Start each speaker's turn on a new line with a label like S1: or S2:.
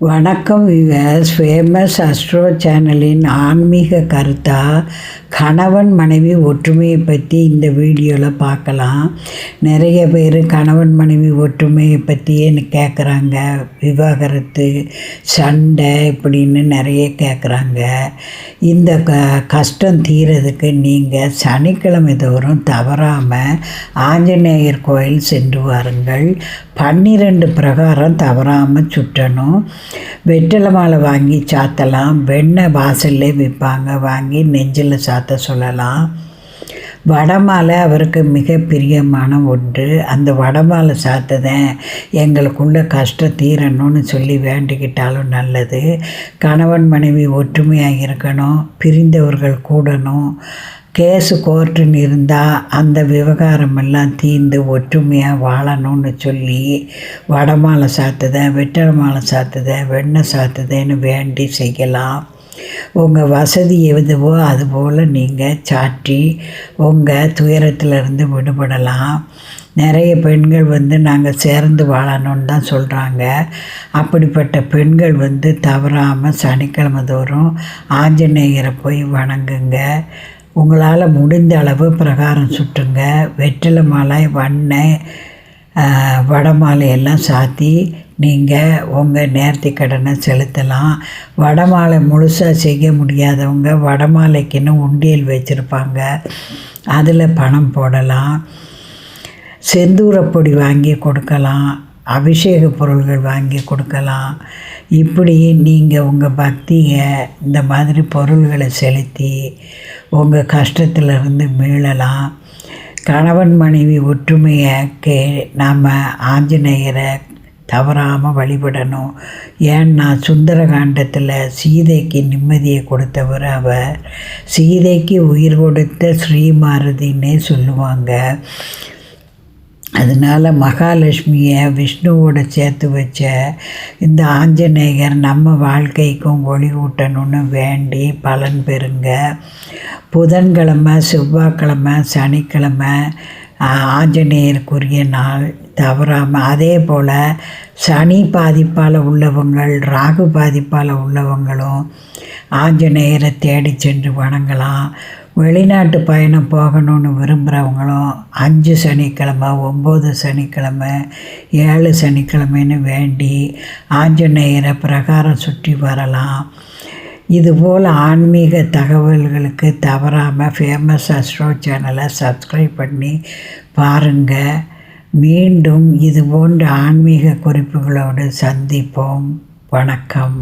S1: வணக்கம் viewers famous astro சேனலின் ஆன்மீக கருத்தா கணவன் மனைவி ஒற்றுமையை பற்றி இந்த வீடியோவில் பார்க்கலாம். நிறைய பேர் கணவன் மனைவி ஒற்றுமையை பற்றியே கேட்குறாங்க விவாகரத்து சண்டை இப்படின்னு நிறைய கேட்குறாங்க இந்த க கஷ்டம் தீரதுக்கு நீங்கள் சனிக்கிழமை தோறும் தவறாமல் ஆஞ்சநேயர் கோயில் சென்று வாருங்கள். பன்னிரெண்டு பிரகாரம் தவறாமல் சுற்றணும். வெற்றிலை மாலை வாங்கி சாத்தலாம். வெண்ணெய் வாசல்லே விற்பாங்க. வாங்கி நெஞ்சில் சாத்த சொல்லலாம். வடமாலை அவருக்கு மிக பிரியமான ஒன்று. அந்த வடமாலை சாத்ததேன் எங்களுக்குள்ள கஷ்டம் தீரணும்னு சொல்லி வேண்டிக்கிட்டாலும் நல்லது. கணவன் மனைவி ஒற்றுமையாக இருக்கணும். பிரிந்தவர்கள் கூடணும். கேஸு கோர்ட்டுன்னு இருந்தால் அந்த விவகாரமெல்லாம் தீர்ந்து ஒற்றுமையாக வாழணும்னு சொல்லி வடமாலை சாத்துதேன் வெட்டலை மாலை சாத்துதேன் வெண்ணெய் சாத்துதேன்னு வேண்டி செய்யலாம். உங்கள் வசதி எதுவோ அதுபோல் நீங்கள் சாற்றி உங்கள் துயரத்திலிருந்து விடுபடலாம். நிறைய பெண்கள் வந்து நாங்கள் சேர்ந்து வாழணும்னு தான் சொல்கிறாங்க அப்படிப்பட்ட பெண்கள் வந்து தவறாமல் சனிக்கிழமை தோறும் ஆஞ்சநேயரை போய் வணங்குங்க. உங்களால் முடிந்த அளவு பிரகாரம் சுற்றுங்க வெற்றிலை மாலை வண்ணை வடை மாலையெல்லாம் சாத்தி நீங்கள் உங்கள் நேர்த்தி கடனை செலுத்தலாம். வடை மாலை முழுசாக செய்ய முடியாதவங்க வடமாலைக்குன்னு உண்டியல் வச்சுருப்பாங்க. அதில் பணம் போடலாம். செந்தூரப்பொடி வாங்கி கொடுக்கலாம். அபிஷேக பொருள்கள் வாங்கி கொடுக்கலாம். இப்படி நீங்கள் உங்கள் பக்தியை இந்த மாதிரி பொருள்களை செலுத்தி உங்கள் கஷ்டத்திலிருந்து மீளலாம். கணவன் மனைவி ஒற்றுமையாக்கு நாம் ஆஞ்சநேயரை தவறாமல் வழிபடணும். ஏன்னா சுந்தரகாண்டத்தில் சீதைக்கு நிம்மதியை கொடுத்தவர் அவர். சீதைக்கு உயிர் கொடுத்த ஸ்ரீமாரதின்னே சொல்லுவாங்க. அதனால் மகாலட்சுமியை விஷ்ணுவோட சேர்த்து வச்ச இந்த ஆஞ்சநேயர் நம்ம வாழ்க்கைக்கும் ஒளி ஊட்டணும்னு வேண்டி பலன் பெறுங்க. புதன்கிழமை செவ்வாய்க்கிழமை சனிக்கிழமை ஆஞ்சநேயருக்குரிய நாள் தவறாமல் அதே போல் சனி பாதிப்பால் உள்ளவங்கள் ராகு பாதிப்பால் உள்ளவங்களும் ஆஞ்சநேயரை தேடி சென்று வணங்கலாம். வெளிநாட்டு பயணம் போகணும்னு விரும்புகிறவங்களும் அஞ்சு சனிக்கிழமை ஒம்பது சனிக்கிழமை ஏழு சனிக்கிழமைன்னு வேண்டி ஆஞ்சநேயரை பிரகாரம் சுற்றி வரலாம். இதுபோல் ஆன்மீக தகவல்களுக்கு தவறாமல் ஃபேமஸ் அஸ்ட்ரோ சேனலை சப்ஸ்கிரைப் பண்ணி பாருங்கள் மீண்டும் இது போன்ற ஆன்மீக குறிப்புகளோடு சந்திப்போம். வணக்கம்.